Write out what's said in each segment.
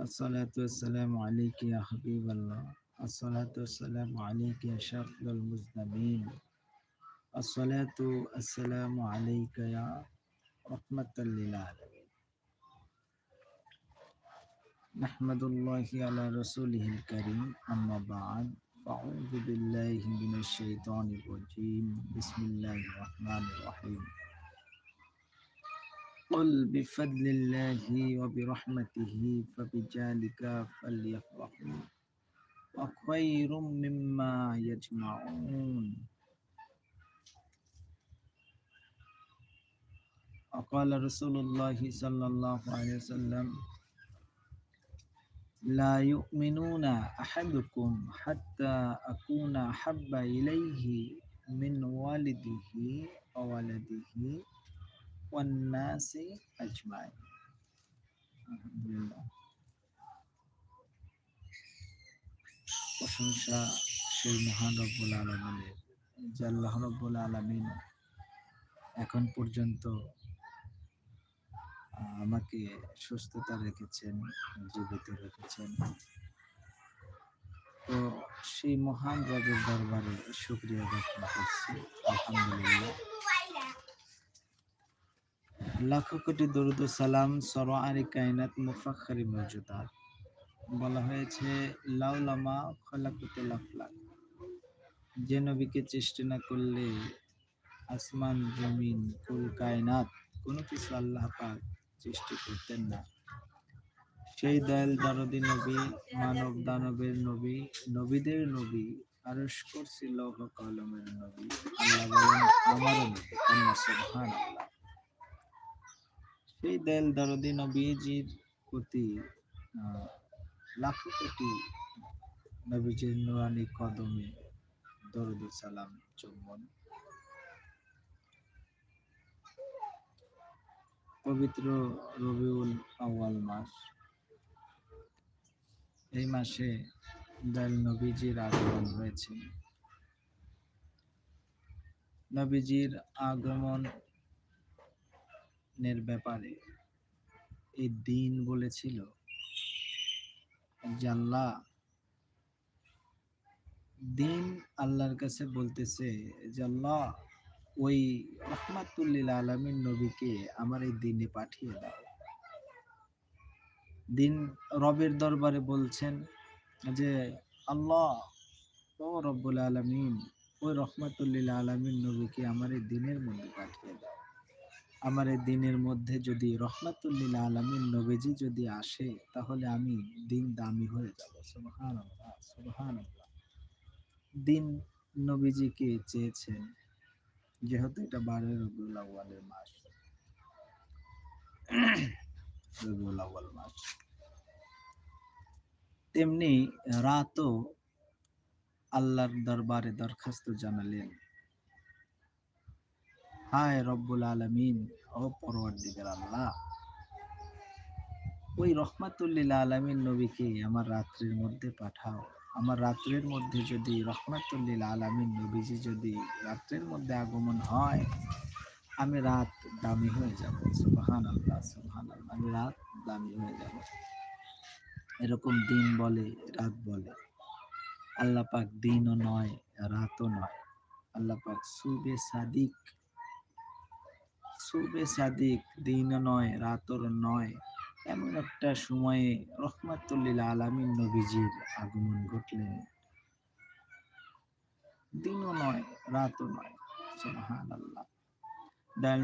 الصلاة والسلام عليك يا حبيب الله. الصلاة والسلام عليك يا شفل المذنبين. الصلاة والسلام عليك يا رحمة للعالمين. نحمد الله على رسوله الكريم. أما بعد فأعوذ بالله من الشيطان الرجيم. بسم الله الرحمن الرحيم. قل بفضل الله وبرحمته فبذلك فليفرحوا. وخير مما يجمعون. وقال رسول الله صلى الله عليه وسلم لا يؤمنون أحدكم حتى أكون أحب إليه من والده وولده ওয়ান্নাসি আজমাই আলহামদুলিল্লাহ প্রশংসা সেই মহান রব্বুল আলমিনের যে আল্লাহ রব্বুল আলমিন এখন পর্যন্ত আমাকে সুস্থতা রেখেছেন, জীবিত রেখেছেন। তো সেই মহান রবের দরবারে শুক্রিয়া জ্ঞাপন করছি। আলহামদুলিল্লাহ। লাখো কোটি দরুদ সালাম সরোয়ারি কায়নাত মুফাখারি মজুদার বলা হয়েছে লাউলামা খলাকুতে লাফলাক যে নবীকে চেষ্টা না করলে আসমান, জমিন, কুল, কায়নাত কোনো কিছু আল্লাহ পাক সৃষ্টি করতেন না। সেই দয়াল দারদি নবী, মানব দানবের নবী, নবীদের নবী আরশ করছি লৌহ কলমের নবী, আল্লাহ আমারও নবী, আল্লাহ সুবহান আল্লাহ সেই দয়াল দারদি নবীজির প্রতি লাখো কোটি নবীজির নুরানি কদমে দরুদ সালাম চুম্বন। পবিত্র রবিউল আউয়াল মাস। এই মাসে দয়াল নবীজির আগমন হয়েছে। নবীজির আগমনের ব্যাপারে এই দিন বলেছিল আল্লাহ দিন আল্লাহর কাছে বলতেছে যে ওই রহমাতুল্লিল আলমীর নবীকে আমার এই দিনে পাঠিয়ে দাও। দিন রবের দরবারে বলছেন যে, আল্লাহ, ও রব্বুল আলমিন, ওই রহমাতুল্লিল আলমীর নবীকে আমার এই দিনের মধ্যে পাঠিয়ে দাও। আমার দিনের মধ্যে যদি রহমাতুল্লিল আলমীর নবীজি যদি আসে, তাহলে আমি দিন দামি হয়ে যাব। সুবহান সুবহান দিন নবীজিকে চেয়েছেন, যেহেতু এটা বারোই রবিউল আউ্বালের মাস। রবিউল আউ্বাল মাস। তেমনি রাতও আল্লাহর দরবারে দরখাস্ত জানালেন। হায় রব্বুল আলমিন, ও পরওয়ার্দিগার আল্লাহ। ওই রহমাতুল্লিল আলমিন নবীকে আমার রাত্রির মধ্যে পাঠাও। আমার রাত্রের মধ্যে যদি রহমাতুল্লিল আলমিন নবীজি যদি রাত্রের মধ্যে আগমন হয়, আমি রাত দামি হয়ে যাব। সুবাহান আল্লাহ সুবাহান আল্লাহ আমি রাত দামি হয়ে যাব। এরকম দিন বলে, রাত বলে। আল্লাহ পাক দিনও নয়, রাতও নয়। আল্লাহ পাক সুবে সাদিক সুবে সাদিক দিনও নয় রাতও নয়। এমন একটা সময়ে রহমাতুল্লিল আলমিন নবীজির আগমন ঘটলেন। দিনও নয়, রাতও নয়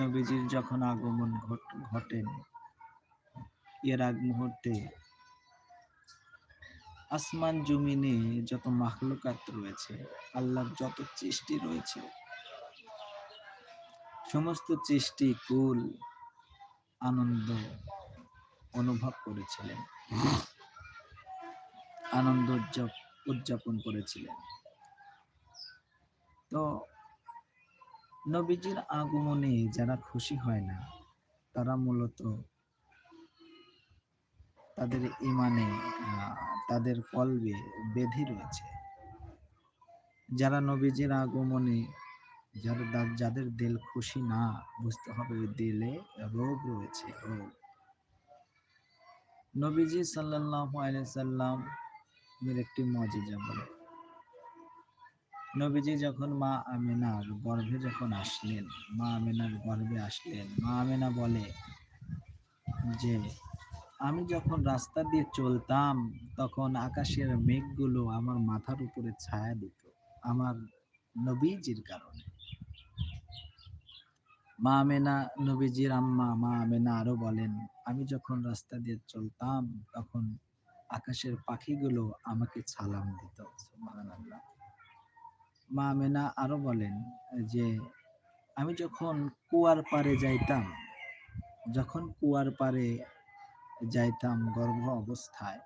নবীজির যখন আগমন ঘটেন, এর আগ মুহূর্তে আসমান জমিনে যত মাখলুকাত রয়েছে, আল্লাহর যত সৃষ্টি রয়েছে সমস্ত সৃষ্টি, কুল, আনন্দ অনুভব করেছিলেন। আনন্দ উদযাপন করেছিলেন। তো নবীজির আগমনে যারা খুশি হয় না, তারা মূলত তাদের ইমানে তাদের কলবে বেধি রয়েছে। যারা নবীজির আগমনে যারা যাদের দিল খুশি না, বুঝতে হবে দিলে রোগ রয়েছে, রোগ। নবীজি সাল্লাল্লাহু আলাইহি সাল্লাম একটি মজিজা বলে নবীজি যখন মা আমেনার গর্ভে যখন আসলেন, মা আমেনার গর্ভে আসলেন, মা আমেনা বলে যে, আমি যখন রাস্তা দিয়ে চলতাম, তখন আকাশের মেঘগুলো আমার মাথার উপরে ছায়া দিত, আমার নবীজির কারণে। মা আমেনা নবীজির আম্মা মা আমেনা আরও বলেন, আমি যখন রাস্তা দিয়ে চলতাম, তখন আকাশের পাখিগুলো আমাকে সালাম দিত। মা আমেনা আরও বলেন যে, আমি যখন কুয়ার পারে যাইতাম, যখন কুয়ার পারে যাইতাম গর্ভ অবস্থায়,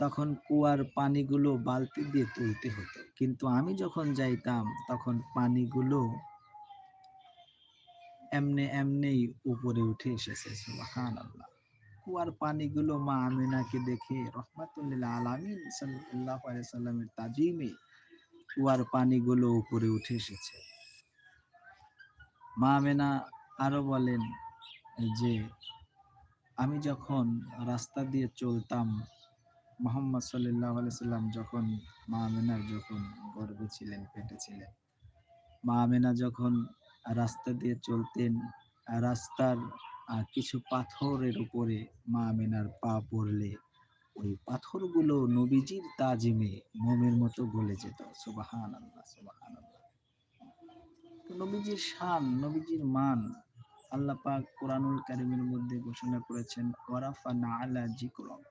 তখন কুয়ার পানিগুলো বালতি দিয়ে তুলতে হতো। কিন্তু আমি যখন যাইতাম, তখন পানিগুলো এমনি এমনিই উপরে উঠে এসেছে সুবাহান আল্লাহ কুয়ার পানিগুলো মা আমিনাকে দেখে রহমাতুল্লাহ আলামিন সাল্লাহ সাল্লামের তাজিমে কুয়ার পানিগুলো উপরে উঠে এসেছে। মা আমেনা আরও বলেন যে, আমি যখন রাস্তা দিয়ে চলতাম, মোহাম্মদ সাল্লাহ সাল্লাম যখন মা আমেনার যখন গর্বে ছিলেন, পেটে ছিলেন, মা আমেনা যখন রাস্তা দিয়ে চলতেন। রাস্তার কিছু পাথরের উপরে মা আমেনার পা পড়লে ওই পাথরগুলো নবীজির তাজিমে মোমের মতো গলে যেত। সুবাহান আল্লাহ সুবাহান নবীজির শান, নবীজির মান আল্লাহ পাক কোরআনুল কারিমের মধ্যে ঘোষণা করেছেন ওয়ারাফা না আলা জিকরম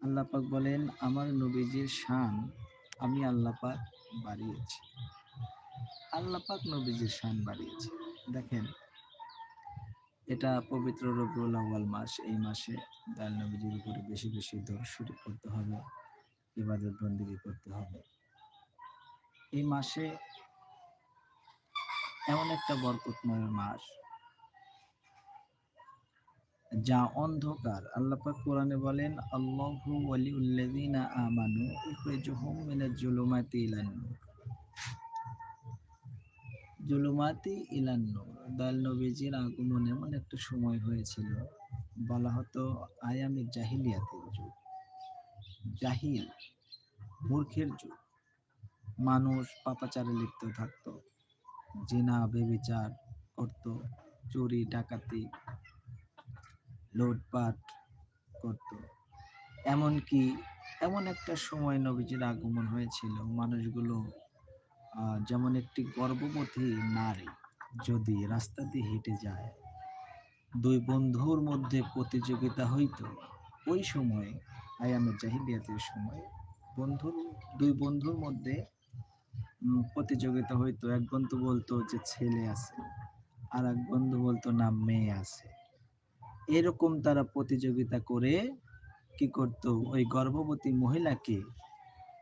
আল্লাহ পাক বলেন, আমার নবীজির শান আমি আল্লাহ পাক বাড়িয়েছি। আল্লাহ পাক নবীজির শান বাড়িয়েছে। দেখেন, এটা পবিত্র রবিউল আউয়াল মাস, এই মাসে দাল নবীজির উপরে বেশি বেশি দর শুরু করতে হবে, ইবাদত বন্দিগি করতে হবে। এই মাসে এমন একটা বরকতময় মাস, যা অন্ধকার। আল্লাহ পাক কোরআনে বলেন, আল্লাহু আমানু ইখরিজুহুম জুলুমাতি জুলুমাতি ইলান দাল নবীজির আগমন এমন একটা সময় হয়েছিল। বলা হতো আয়ামে জাহিলিয়াতের যুগ। জাহিল মূর্খের যুগ। মানুষ পাপাচারে লিপ্ত থাকতো। জিনা, বেবিচার করত। চুরি, ডাকাতি, লুটপাট করত। এমনকি এমন একটা সময় নবীজির আগমন হয়েছিল। মানুষগুলো যেমন একটি গর্ভবতী নারী যদি রাস্তা দিয়ে হেঁটে যায়, দুই বন্ধুর মধ্যে প্রতিযোগিতা হইতো, ওই সময় আয়ামের জাহিলিয়াতের সময়, বন্ধুর, দুই বন্ধুর মধ্যে প্রতিযোগিতা হইতো। এক বন্ধু বলতো যে ছেলে আছে, আর এক বন্ধু বলতো না, মেয়ে আছে। এরকম তারা প্রতিযোগিতা করে কি করত? ওই গর্ভবতী মহিলাকে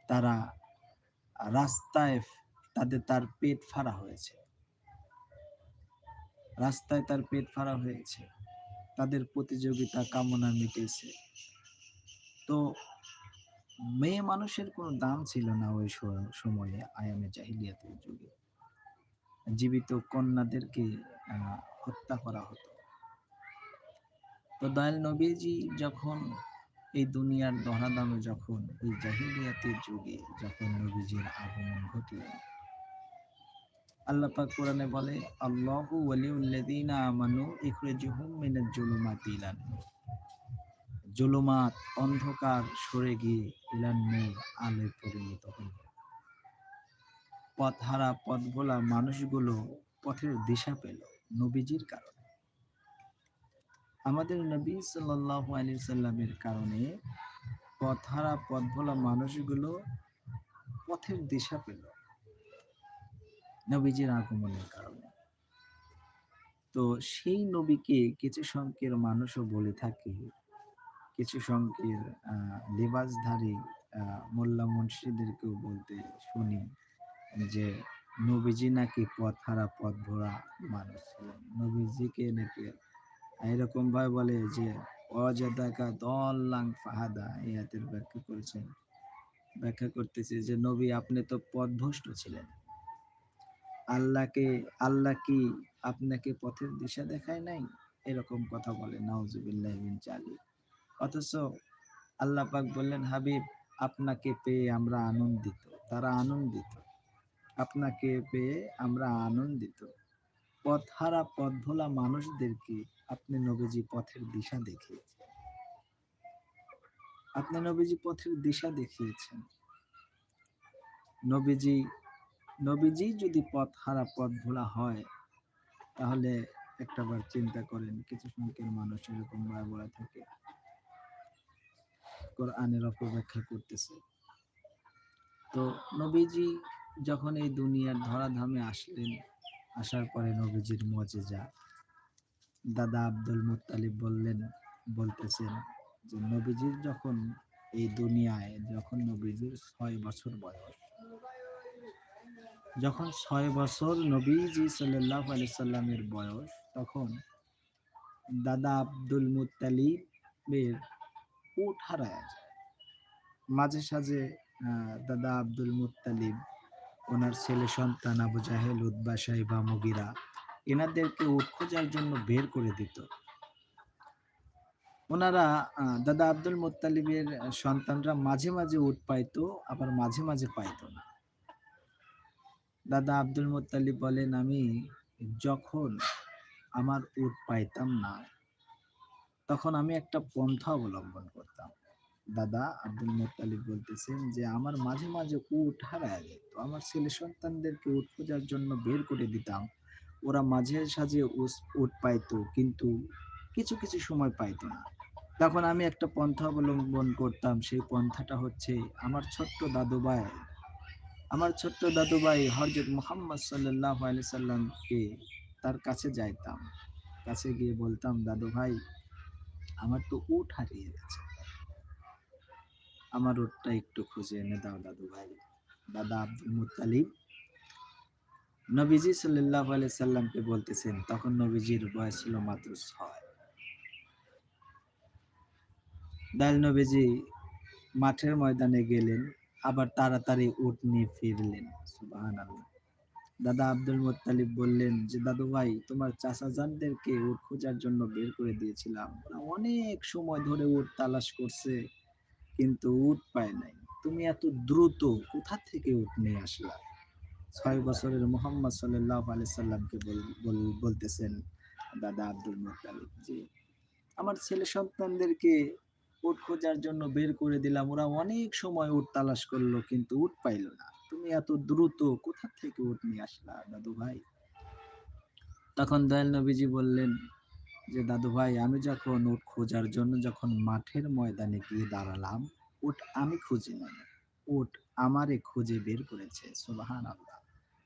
তারা রাস্তায় তাদের তার পেট ফাড়া হয়েছে। রাস্তায় তার পেট ফাড়া হয়েছে। তাদের প্রতিযোগিতা, কামনা মিটেছে। তো মেয়ে মানুষের কোনো দাম ছিল না ওই সময়ে আয়ামে জাহিলিয়াতের যুগে। জীবিত কন্যাদেরকে হত্যা করা হতো। তো দয়াল নবীজি যখন এই দুনিয়ার দহাদামে যখন এই জাহিলিয়াতের যুগে যখন নবীজির আগমন ঘটলেন আল্লাহ পাক কোরআনে বলে, আল্লাহু আমানু ইখরিজুহুম জুলুমাতি ইলান জুলুমাত অন্ধকার সরে গিয়ে ইলান নূর আলোয় পরিণত হল। পথ মানুষগুলো পথের দিশা পেল নবীজির কারণে। আমাদের নবী সাল্লাল্লাহু আলাইহি সাল্লামের কারণে পথহারা পথ ভোলা মানুষগুলো পথের দিশা পেল নবীজির আগমনের কারণে। তো সেই নবীকে কিছু সংখ্যের মানুষও বলে থাকে, কিছু সংখ্যের লেবাসধারী মোল্লা মুন্সিদেরকেও বলতে শুনি যে, নবীজি নাকি পথ হারা, পথ ভরা মানুষ ছিলেন। নবীজিকে নাকি এরকম ভাবে বলে যে অজাদাকা দল্লাং ফাহাদা এই হাতের ব্যাখ্যা করেছেন। ব্যাখ্যা করতেছে যে, নবী আপনি তো পথভ্রষ্ট ছিলেন। আল্লাহকে, আল্লাহ কি আপনাকে পথের দিশা দেখায় নাই? এরকম কথা বলে নাউজুবিল্লাহ চালি অথচ আল্লাহ পাক বললেন, হাবিব, আপনাকে পেয়ে আমরা আনন্দিত। তারা আনন্দিত। আপনাকে পেয়ে আমরা আনন্দিত। পথহারা পথ ভোলা মানুষদেরকে আপনি নবীজি পথের দিশা দেখিয়েছেন। আপনি নবীজি পথের দিশা দেখিয়েছেন। নবীজি নবীজি যদি পথ হারা পথ ভোলা হয়, তাহলে একটাবার চিন্তা করেন, কিছু সংখ্যের মানুষ এরকম বলা থাকে। কোরআনের অপব্যাখ্যা করতেছে। তো নবীজি যখন এই দুনিয়ার ধরাধামে আসলেন, আসার পরে নবীজির মজেজা। দাদা আব্দুল মুত্তালিব বললেন, বলতেছেন যে, নবীজির যখন এই দুনিয়ায়, যখন নবীজির ছয় বছর বয়স যখন ছয় বছর নবীজি সাল্লাহ আলি সাল্লামের বয়স, তখন দাদা আব্দুল মুতালিবের উঠ হারায় যায়। মাঝে সাঝে দাদা আব্দুল মুতালিব ওনার ছেলে সন্তান আবু জাহেল উদ্বা সাহেবা, মুগিরা, এনাদেরকে উট খোঁজার জন্য বের করে দিত। ওনারা দাদা আব্দুল মুতালিবের সন্তানরা মাঝে মাঝে উট পাইতো, আবার মাঝে মাঝে পাইতো না। দাদা আব্দুল মুতালিব বলেন, আমি যখন আমার উট পাইতাম না, তখন আমি একটা পন্থা অবলম্বন করতাম। দাদা আব্দুল মুতালিব বলতেছেন যে, আমার মাঝে মাঝে উট হারায় যেত। আমার ছেলে সন্তানদেরকে উট খোঁজার জন্য বের করে দিতাম। ওরা মাঝে সাঝে উট পাইতো, কিন্তু কিছু কিছু সময় পাইতো না। তখন আমি একটা পন্থা অবলম্বন করতাম। সেই পন্থাটা হচ্ছে আমার ছোট্ট দাদুভাই আমার ছোট্ট দাদুভাই হরজত মোহাম্মদ সাল্লাহ আলি সাল্লামকে তার কাছে যাইতাম। কাছে গিয়ে বলতাম দাদু ভাই আমার তো উঠ হারিয়ে গেছে। আমার উঠটা একটু খুঁজে এনে দাও দাদু ভাই দাদা আব্দুল মুতালিব নবীজি সাল্লাহ আলি সাল্লামকে বলতেছেন, তখন নবীজির বয়স ছিল মাত্র ছয়। দাল নবীজি মাঠের ময়দানে গেলেন। আবার তাড়াতাড়ি উঠ নিয়ে ফিরলেন দাদা আব্দুল মোত্তালিব বললেন, যে দাদু ভাই, তোমার চাচাজানদেরকে উট খোঁজার জন্য বের করে দিয়েছিলাম। অনেক সময় ধরে উট তালাশ করছে, কিন্তু উট পায় নাই। তুমি এত দ্রুত কোথা থেকে উট নিয়ে আসলা? ছয় বছরের মোহাম্মদ সাল্লাহ আলি সাল্লামকে বলতেছেন দাদা আব্দুল মোত্তালিব যে আমার ছেলে সন্তানদেরকে উট খোঁজার জন্য বের করে দিলাম। ওরা অনেক সময় উট তালাশ করল, কিন্তু উট পাইল না। তুমি এত দ্রুত কোথা থেকে উট নিয়ে আসলা দাদু ভাই তখন দয়াল নবীজি বললেন, যে দাদু ভাই আমি যখন উট খোঁজার জন্য যখন মাঠের ময়দানে গিয়ে দাঁড়ালাম, উট আমি খুঁজি নাই। উট আমারে খুঁজে বের করেছে সুবাহান আল্লাহ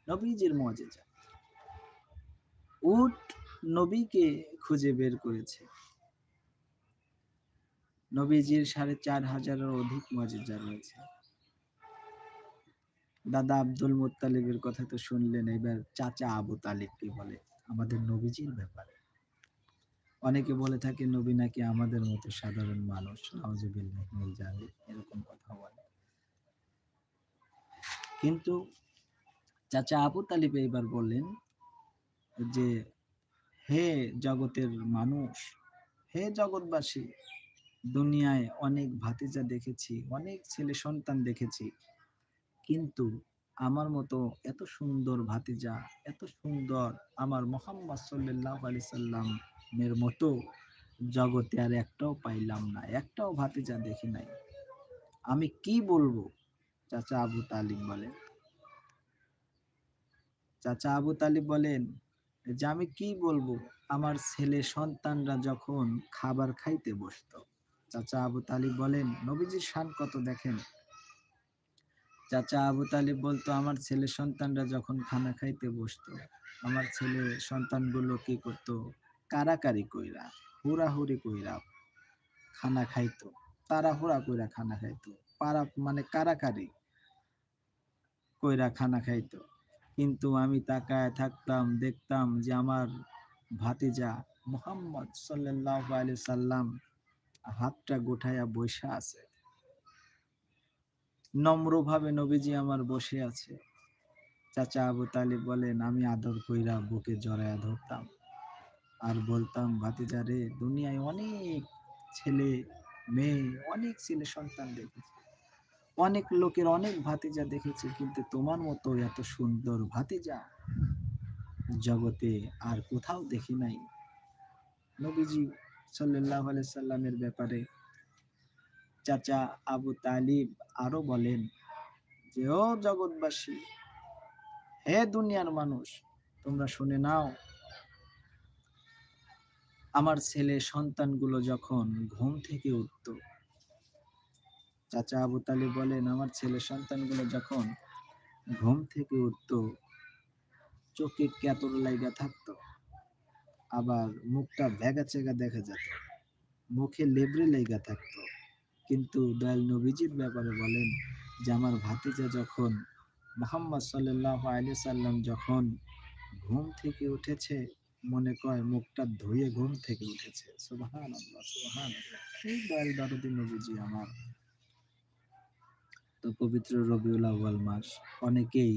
নবীজির মজেজা। উট নবীকে খুঁজে বের করেছে। নবীজির সাড়ে চার হাজারের অধিক মজেজা রয়েছে। দাদা আব্দুল মুতালিবের কথা তো শুনলেন, এবার চাচা আবু তালিবকে বলে, আমাদের নবীজির ব্যাপারে। অনেকে বলে থাকে, নবী নাকি আমাদের মতো সাধারণ মানুষ? যাবে এরকম কথা বলে। কিন্তু চাচা আবু তালিব এবার বললেন যে, হে জগতের মানুষ, হে জগৎবাসী দুনিয়ায় অনেক ভাতিজা দেখেছি, অনেক ছেলে সন্তান দেখেছি। কিন্তু আমার মতো এত সুন্দর ভাতিজা, এত সুন্দর আমার মোহাম্মদ সাল্লাহ আলি সাল্লামের মতো জগতে আর একটাও পাইলাম না, একটাও ভাতিজা দেখি নাই। আমি কি বলব? চাচা আবু তালিব বলেন। চাচা আবু তালিব বলেন যে আমি কি বলব? আমার ছেলে সন্তানরা যখন খাবার খাইতে বসতো চাচা আবু তালিব বলেন নবীজির শান কত দেখেন? চাচা আবু তালিব বলতো, আমার ছেলে সন্তানরা যখন খানা খাইতে বসতো, আমার ছেলে সন্তানগুলো কি করতো? কারাকারি কইরা, হুড়াহুড়ি কইরা খানা খাইতো তারা হুড়া কইরা খানা খাইতো পারা মানে কারাকারি কইরা খানা খাইতো। কিন্তু আমি তাকায় থাকতাম, দেখতাম যে আমার ভাতিজা মোহাম্মদ সাল্লাহ আলি সাল্লাম হাতটা গোঠাইয়া বসে আছে। নম্রভাবে নবীজি আমার বসে আছে। চাচা আবু তালিব বলেন, আমি আদর কইরা বুকে জড়াইয়া ধরতাম আর বলতাম, ভাতিজা রে, দুনিয়ায় অনেক ছেলে, মেয়ে, অনেক ছেলে সন্তান দেখেছি। অনেক লোকের অনেক ভাতিজা দেখেছি, কিন্তু তোমার মতো এত সুন্দর ভাতিজা জগতে আর কোথাও দেখি নাই। নবীজি সাল্লাহ সাল্লামের ব্যাপারে চাচা আবু তালিব আরও বলেন যে, ও জগৎবাসী, হে দুনিয়ার মানুষ, তোমরা শুনে নাও, আমার ছেলে সন্তানগুলো যখন ঘুম থেকে উঠত, চাচা আবু তালিব বলেন, আমার ছেলে সন্তানগুলো যখন ঘুম থেকে উঠত, চোখে ক্যাতর লাইগা থাকতো। আবার মুখটা ভেগা চেগা দেখা যেত। মুখে লেবড়ে লেগা থাকতো। কিন্তু দয়াল নবীজির ব্যাপারে বলেন যে, আমার ভাতিজা যখন মোহাম্মদ সাল্লাহ আলি সাল্লাম যখন ঘুম থেকে উঠেছে, মনে কয় মুখটা ধুয়ে ঘুম থেকে উঠেছে। সুবহান আল্লাহ সুবহান এই দয়াল দরদি নবীজি আমার। তো পবিত্র রবিউল আউ্বাল মাস, অনেকেই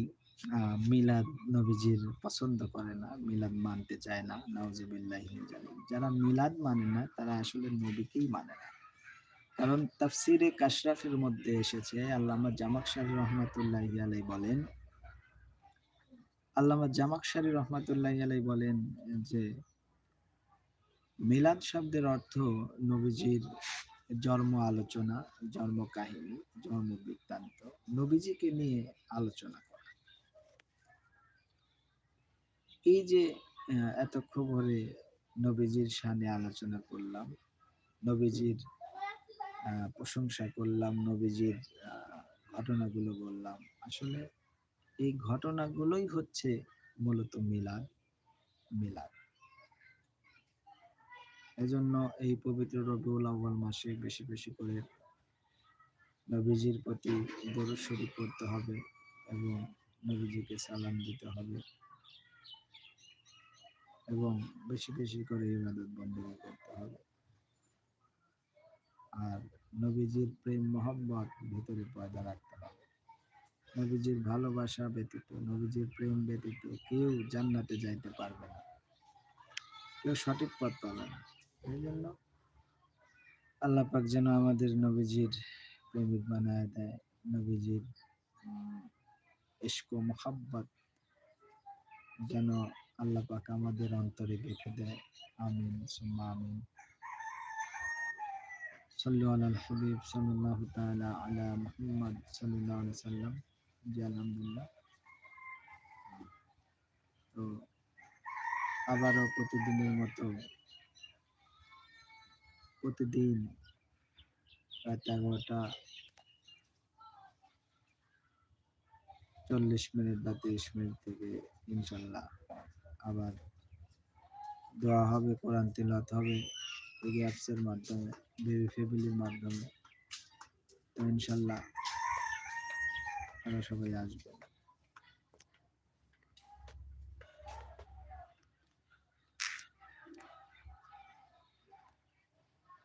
মিলাদ নবীজির পছন্দ করে না, মিলাদ মানতে চায় না নওজিবিল্লাহি। যারা মিলাদ মানে না, তারা আসলে নবীকেই মানে না। কারণ তাফসিরে কাশরাফের মধ্যে এসেছে, আল্লামা জামাকশারি রহমাতুল্লাহ আলাই বলেন, আল্লামা জামাকশারি রহমাতুল্লাহ আলাই বলেন যে, মিলাদ শব্দের অর্থ নবীজির জন্ম আলোচনা, জন্ম কাহিনী, জন্ম বৃত্তান্ত। নবীজিকে নিয়ে আলোচনা করা এই যে এতক্ষণ ধরে নবীজির সামনে আলোচনা করলাম, নবীজির প্রশংসা করলাম, নবীজির ঘটনাগুলো বললাম, আসলে এই ঘটনাগুলোই হচ্ছে মূলত মিলাদ মিলাদ। এজন্য এই পবিত্র রবিউল আউ্বাল মাসে বেশি বেশি করে নবীজির প্রতি দরুদ শরীফ করতে হবে এবং নবীজিকে সালাম দিতে হবে। এবং বেশি বেশি করে ইবাদত বন্দী করতে হবে। আর নবীজির প্রেম, মহব্বত ভিতরে পয়দা রাখতে হবে। নবীজির ভালোবাসা ব্যতীত, নবীজির প্রেম ব্যতীত কেউ জান্নাতে যাইতে পারবে না। কেউ সঠিক পথ পাবে না। এই জন্য আল্লাহ পাক যেন আমাদের নবীজির প্রেমিক বানায় দেয়, নবীজির ইশক মোহাব্বত যেন আল্লাহ পাক আমাদের অন্তরে গেঁথে দেয়। আমিন, সুম্মা আমিন। সাল্লু আলাল হাবিব সাল্লাল্লাহু তাআলা আলা মুহাম্মদ সাল্লাল্লাহু আলাইহি সাল্লাম। জি, আলহামদুলিল্লাহ। তো আবারও প্রতিদিনের মতো প্রতিদিন রাত এগারোটা চল্লিশ মিনিট বা তেইশ মিনিট থেকে ইনশাল্লাহ আবার দোয়া হবে, কোরআন তেলাত হবে এই অ্যাপসের মাধ্যমে বেবি ফ্যামিলির মাধ্যমে। তো ইনশাল্লাহ তারা সবাই আসবে।